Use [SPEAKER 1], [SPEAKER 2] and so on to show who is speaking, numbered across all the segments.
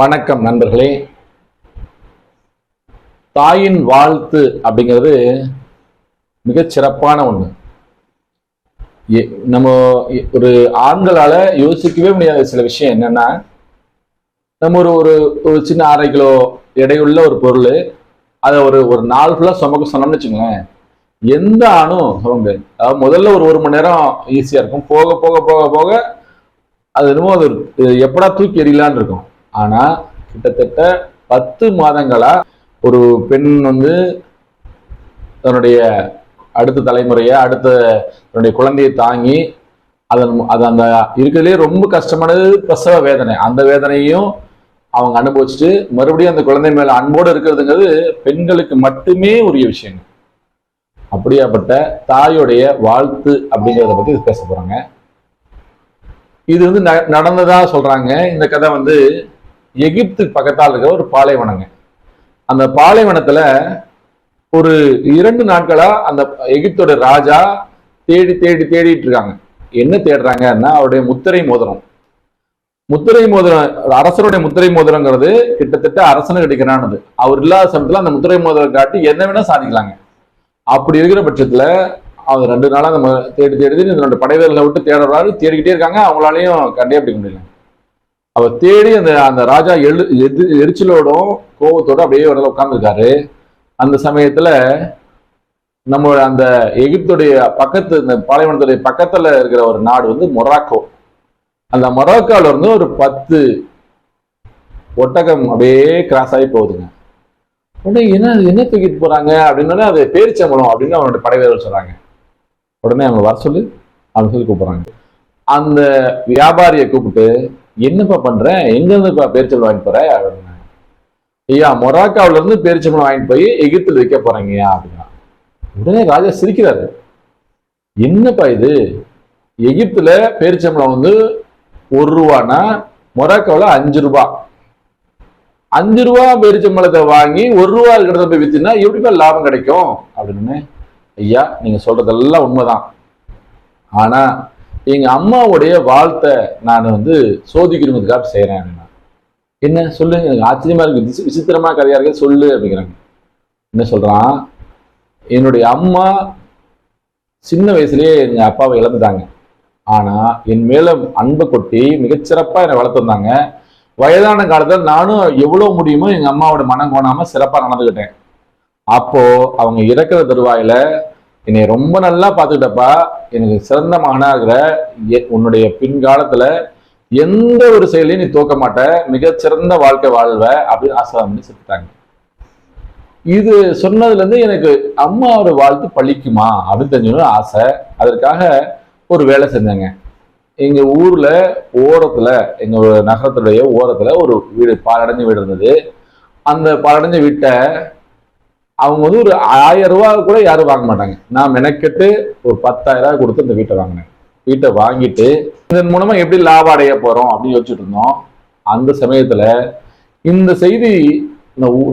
[SPEAKER 1] வணக்கம் நண்பர்களே. தாயின் வாழ்த்து அப்படிங்கிறது மிகச் சிறப்பான ஒன்று நம்ம ஒரு ஆண்களால் யோசிக்கவே முடியாத சில விஷயம் என்னன்னா நம்ம ஒரு ஒரு ஒரு சின்ன அரை கிலோ எடையுள்ள ஒரு பொருள் அதை ஒரு ஒரு நாள் ஃபுல்லாக சுமக்க சொன்னோம்னு வச்சுங்களேன் எந்த ஆணும் சொல்ல முடியாது. அதாவது முதல்ல ஒரு ஒரு மணி நேரம் ஈஸியாக இருக்கும். போக போக போக போக அது என்னமோ அது எப்படா தூக்கி எறியலான்னு இருக்கும். ஆனால் கிட்டத்தட்ட பத்து மாதங்களாக ஒரு பெண் வந்து தன்னுடைய அடுத்த தலைமுறையை அடுத்த தன்னுடைய குழந்தையை தாங்கி அதன் அது அந்த இருக்கிறதுலே ரொம்ப கஷ்டமானது பிரசவ வேதனை. அந்த வேதனையும் அவங்க அனுபவிச்சுட்டு மறுபடியும் அந்த குழந்தை மேல அன்போடு இருக்கிறதுங்கிறது பெண்களுக்கு மட்டுமே உரிய விஷயங்க. அப்படியாப்பட்ட தாயோடைய வாழ்த்து அப்படிங்கிறத பத்தி பேச போறாங்க. இது வந்து ந- நடந்ததா சொல்றாங்க. இந்த கதை வந்து எகிப்து பக்கத்தால் இருக்கிற ஒரு பாலைவனங்க. அந்த பாலைவனத்துல ஒரு இரண்டு நாட்களா அந்த எகிப்தோட ராஜா தேடி தேடி தேடிட்டு இருக்காங்க. என்ன தேடுறாங்கன்னா அவருடைய முத்திரை மோதிரம். முத்திரை மோதிரம் அரசருடைய முத்திரை மோதிரங்கிறது கிட்டத்தட்ட அரசனு கிடைக்கிறானது அவர் இல்லாத சமயத்துல அந்த முத்திரை மோதிரம் காட்டி என்ன வேணா சாதிக்கலாங்க. அப்படி இருக்கிற பட்சத்துல அவர் ரெண்டு நாளா நம்ம தேடி தேடி தேடி இதனோட படைவீரர்களை விட்டு தேடுறாரு தேடிக்கிட்டே இருக்காங்க. அவங்களாலையும் கண்டே பிடிக்க முடியல அவர் தேடி அந்த அந்த ராஜா எழு எது எரிச்சலோடும் கோபத்தோட அப்படியே ஒரு உட்காந்துருக்காரு அந்த சமயத்துல நம்ம அந்த எகிப்துடைய பக்கத்து இந்த பாலைவனத்துடைய பக்கத்துல இருக்கிற ஒரு நாடு வந்து மொராக்கோ. அந்த மொராக்கோல இருந்து ஒரு பத்து ஒட்டகம் அப்படியே கிராஸ் ஆகி போகுதுங்க. உடனே என்ன என்ன தூக்கிட்டு போறாங்க அப்படின்னா அது பேரிச்சம்பளம் அப்படின்னு அவனோட படைவீரர்கள் சொல்றாங்க. உடனே அவங்க வர சொல்லி அவங்க சொல்லி கூப்பிடுறாங்க. அந்த வியாபாரியை கூப்பிட்டு என்னப்பா பண்ற? எங்க இருந்துப்பா பேரிச்சல் வாங்கிட்டு போற? அப்படின்னு ஐயா மொராக்காவில இருந்து பேரிச்சம்பளம் வாங்கிட்டு போய் எகிப்தில் வைக்க போறீங்கயா அப்படின்னா. உடனே ராஜா சிரிக்கிறாரு. என்னப்பா இது? எகிப்துல பேரிச்சம்பளம் வந்து ஒரு ரூபானா மொராக்காவில் அஞ்சு ரூபா. அஞ்சு ரூபா பேரிச்சம்பளத்தை வாங்கி ஒரு ரூபா இருக்கிறத போய் வித்துனா எப்படிப்பா லாபம் கிடைக்கும்? அப்படின்னு. ஐயா நீங்க சொல்றதெல்லாம் உண்மைதான். ஆனா எங்க அம்மாவுடைய வாழ்த்தை நான் வந்து சோதிக்கணுங்கிறதுக்காக செய்யறேன் அப்படின்னா என்ன? சொல்லுங்க எனக்கு ஆச்சரியமா இருக்கு. விசி- விசித்திரமா கதையா சொல்லு அப்படிங்கிறாங்க. என்ன சொல்றான்? என்னுடைய அம்மா சின்ன வயசுலயே எங்க அப்பாவை இழந்துட்டாங்க. ஆனா என் மேல அன்பை கொட்டி மிகச்சிறப்பா என்னை வளர்த்துருந்தாங்க வயதான காலத்துல நானும் எவ்வளவு முடியுமோ எங்க அம்மாவோட மனம் கோணாம சிறப்பா நடந்துக்கிட்டேன் அப்போ அவங்க இறக்குற தருவாயில என்னை ரொம்ப நல்லா பார்த்துக்கிட்டப்பா எனக்கு சிறந்த மகனா இருக்கிற எ- உன்னுடைய பின்காலத்துல எந்த ஒரு செயலையும் நீ தோக்க மாட்ட மிகச்சிறந்த வாழ்க்கை வாழ்வ அப்படின்னு ஆசீர்வாதம் பண்ணி செத்துட்டாங்க இது சொன்னதுல இருந்து எனக்கு அம்மாவோட வாழ்த்து பழிக்குமா அப்படின்னு தெரிஞ்சு ஆசை. அதற்காக ஒரு வேலை செஞ்சேங்க. எங்க ஊர்ல ஓரத்துல எங்க நகரத்துடைய ஓரத்துல ஒரு வீடு பாலடைஞ்ச வீடு இருந்தது. அந்த பாலடைஞ்ச வீட்டை அவங்க வந்து ஒரு ஆயிரம் ரூபாய் கூட யாரும் வாங்க மாட்டாங்க. நான் மெனக்கெட்டு ஒரு பத்தாயிரம் ரூபாய் கொடுத்து இந்த வீட்டை வாங்கினேன். வீட்டை வாங்கிட்டு இதன் மூலமா எப்படி லாபம் அடைய போறோம் அப்படின்னு யோசிச்சுட்டு இருந்தோம். அந்த சமயத்துல இந்த செய்தி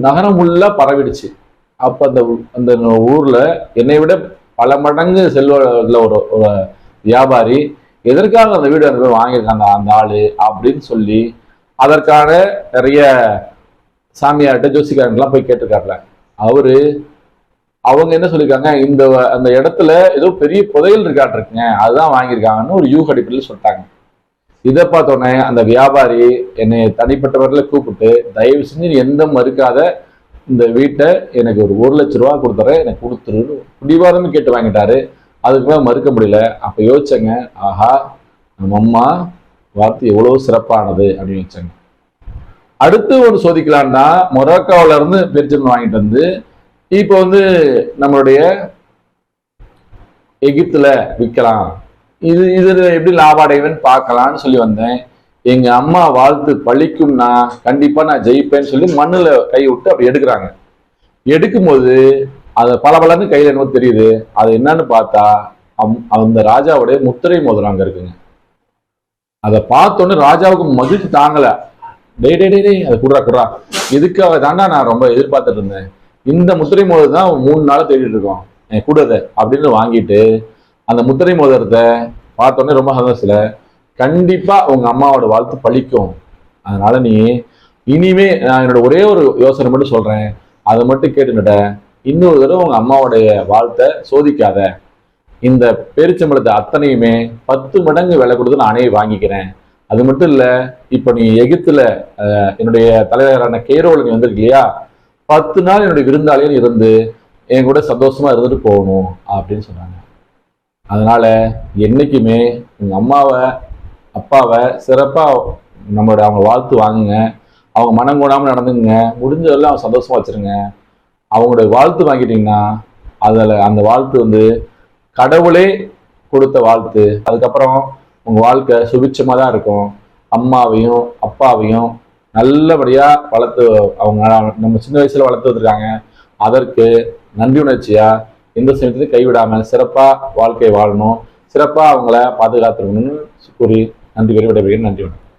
[SPEAKER 1] நகரம் உள்ள பரவிடுச்சு. அப்ப அந்த அந்த ஊர்ல என்னை விட பல மடங்கு செல்வ ஒரு ஒரு வியாபாரி எதற்காக அந்த வீடு அந்த பேர் வாங்கியிருக்காங்க அந்த ஆளு அப்படின்னு சொல்லி அதற்கான நிறைய சாமியார்கிட்ட ஜோசிக்காரங்கெல்லாம் போய் கேட்டிருக்காருல அவரு அவங்க என்ன சொல்லியிருக்காங்க இந்த வ- அந்த இடத்துல ஏதோ பெரிய புதையல் இருக்காட்டிருக்குங்க. அதுதான் வாங்கியிருக்காங்கன்னு ஒரு யூக அடிப்படையில் சொல்லிட்டாங்க. இதை பார்த்தோன்னே அந்த வியாபாரி என்னை தனிப்பட்டவர்களை கூப்பிட்டு தயவு செஞ்சு எந்த மறுக்காத இந்த வீட்டை எனக்கு ஒரு ஒரு லட்ச ரூபா கொடுத்துறேன் எனக்கு கொடுத்துரு பிடிவாதமும் கேட்டு வாங்கிட்டாரு. அதுக்கு மேலே மறுக்க முடியல. அப்போ யோசிச்சங்க ஆஹா நம்ம அம்மா வார்த்தை எவ்வளோ சிறப்பானது அப்படின்னு வச்சாங்க அடுத்து ஒரு சோதிக்கலான்னா மொராக்காவில இருந்து பெருச்சம் வாங்கிட்டு வந்து இப்போ வந்து நம்மளுடைய எகிப்துல விற்கலாம் இது இது எப்படி லாபம் பார்க்கலான்னு பார்க்கலாம்னு சொல்லி வந்தேன். எங்க அம்மா வாழ்த்து பழிக்கும்னா கண்டிப்பா நான் ஜெயிப்பேன்னு சொல்லி மண்ணுல கை விட்டு அப்படி எடுக்கிறாங்க. எடுக்கும்போது அதை பல கையில என்னவோ தெரியுது. அது என்னன்னு பார்த்தா அம்- அந்த ராஜாவுடைய முத்திரை மோதிரம் அங்க இருக்குங்க. அதை பார்த்தோன்னே ராஜாவுக்கு மகிழ்ச்சி தாங்கல. டே டே டே டே அதை குடுறா குடுறா. இதுக்காக தாண்டா நான் ரொம்ப எதிர்பார்த்துட்டு இருந்தேன். இந்த முத்திரை மோதிரம் தான் மூணு நாளா தேடிட்டு இருக்கோம் என் கூடத அப்படின்னு வாங்கிட்டு அந்த முத்திரை மோதிரத்தை பார்த்தோன்னே ரொம்ப சந்தோஷத்தில் கண்டிப்பாக உங்கள் அம்மாவோட வாழ்த்து பழிக்கும். அதனால நீ இனிமே நான் என்னோட ஒரே ஒரு யோசனை மட்டும் சொல்கிறேன் அதை மட்டும் கேட்டுக்கிட்ட இன்னொரு தடவை உங்கள் அம்மாவுடைய வாழ்த்தை சோதிக்காத. இந்த பெருச்சம்பளத்தை அத்தனையுமே பத்து மடங்கு விலை கொடுத்து நானே வாங்கிக்கிறேன். அது மட்டும் இல்லை இப்போ நீ எகிப்துல என்னுடைய தலைவரான கேரோவில் நீ வந்திருக்கியா இல்லையா? பத்து நாள் என்னுடைய விருந்தாளியும் இருந்து என் கூட சந்தோஷமா இருந்துட்டு போகணும் அப்படின்னு சொன்னாங்க. அதனால என்னைக்குமே உங்க அம்மாவை அப்பாவை சிறப்பா நம்மளோட அவங்க வாழ்த்து வாங்குங்க. அவங்க மனம் கூடாமல் நடந்துங்க முடிஞ்சதெல்லாம் அவங்க சந்தோஷமா வச்சிருங்க. அவங்களுடைய வாழ்த்து வாங்கிட்டீங்கன்னா அதில் அந்த வாழ்த்து வந்து கடவுளே கொடுத்த வாழ்த்து. அதுக்கப்புறம் உங்கள் வாழ்க்கை சுபிச்சமாக தான் இருக்கும். அம்மாவையும் அப்பாவையும் நல்லபடியாக வளர்த்து அவங்க நம்ம சின்ன வயசில் வளர்த்து வந்திருக்காங்க. அதற்கு நன்றி உணர்ச்சியாக எந்த சமயத்திலும் கைவிடாமல் சிறப்பாக வாழ்க்கை வாழணும். சிறப்பாக அவங்கள பாதுகாத்துருக்கணும்னு கூறி நன்றி கூறி விடைபெறுகிறேன். நன்றி வணக்கம்.